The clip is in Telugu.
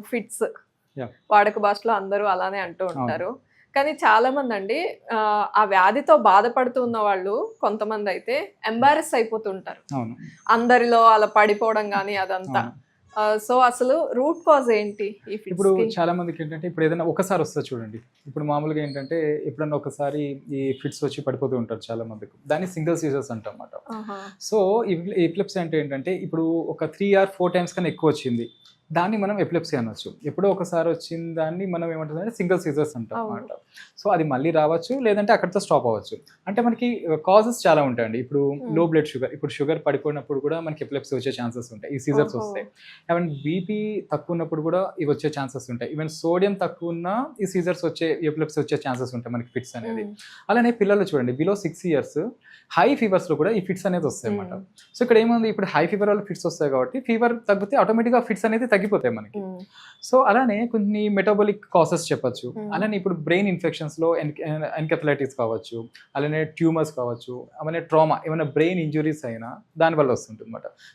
ఫిట్స్. వాడక భాషలో అందరూ అలానే అంటూ ఉంటారు. కానీ చాలా మంది అండి ఆ, వ్యాధితో బాధపడుతున్న వాళ్ళు కొంతమంది అయితే ఎంబారెస్ అయిపోతుంటారు. అందరిలో అలా పడిపోవడం కానీ అదంతా. సో అసలు రూట్ కాజ్ ఏంటి ఇప్పుడు చాలా మందికి ఏంటంటే ఇప్పుడు ఏదైనా ఒకసారి వస్తుంది చూడండి. ఇప్పుడు మామూలుగా ఏంటంటే ఎప్పుడన్నా ఒకసారి ఈ ఫిట్స్ వచ్చి పడిపోతూ ఉంటారు చాలా మందికి దాన్ని సింగిల్ సీజర్స్ అంటాం అన్నమాట. సో ఎపిలెప్సీ అంటే ఏంటంటే ఇప్పుడు ఒక త్రీ ఆర్ ఫోర్ టైమ్స్ కన్నా ఎక్కువ వచ్చింది. దాన్ని మనం ఎపిలెప్సీ అనొచ్చు. ఎప్పుడో ఒకసారి వచ్చిన దాన్ని మనం ఏమంటుందంటే సింగిల్ సీజర్స్ అంటాం అవును. అన్నమాట. సో అది మళ్ళీ రావచ్చు లేదంటే అక్కడితో స్టాప్ అవ్వచ్చు. అంటే మనకి కాజెస్ చాలా ఉంటాయండి. ఇప్పుడు. లో బ్లడ్ షుగర్ ఇప్పుడు షుగర్ పడిపోయినప్పుడు కూడా మనకి ఎపిలెప్సీ వచ్చే ఛాన్సెస్ ఉంటాయి. ఈ సీజర్స్ వస్తాయి. ఈవెన్ బీపీ తక్కువ ఉన్నప్పుడు కూడా ఇవి వచ్చే ఛాన్సెస్ ఉంటాయి. ఈవెన్ సోడియం తక్కువ ఉన్నా ఈ సీజర్స్ వచ్చే ఎపిలెప్సీ వచ్చే ఛాన్సెస్ ఉంటాయి మనకి ఫిట్స్ అనేది. అలానే పిల్లలు చూడండి బిలో సిక్స్ ఇయర్స్ హై ఫీవర్స్లో కూడా ఈ ఫిట్స్ అనేది వస్తాయి అన్నమాట. సో ఇక్కడ ఏముంది? ఇప్పుడు హై ఫీవర్ వల్ల ఫిట్స్ వస్తాయి కాబట్టి ఫీవర్ తగ్గితే ఆటోమేటిక్గా ఫిట్స్ అనేది తగ్గిపోతాయి మనకి. సో అలానే కొన్ని మెటాబలిక్ కాసెస్ చెప్పొచ్చు. అలానే ఇప్పుడు బ్రెయిన్ ఇన్ఫెక్షన్స్లో ఎన్కెఫలైటిస్ కావచ్చు అలానే ట్యూమర్స్ కావచ్చు అలానే ట్రామా ఏమైనా బ్రెయిన్ ఇంజురీస్ అయినా దానివల్ల వస్తుంటుంది అనమాట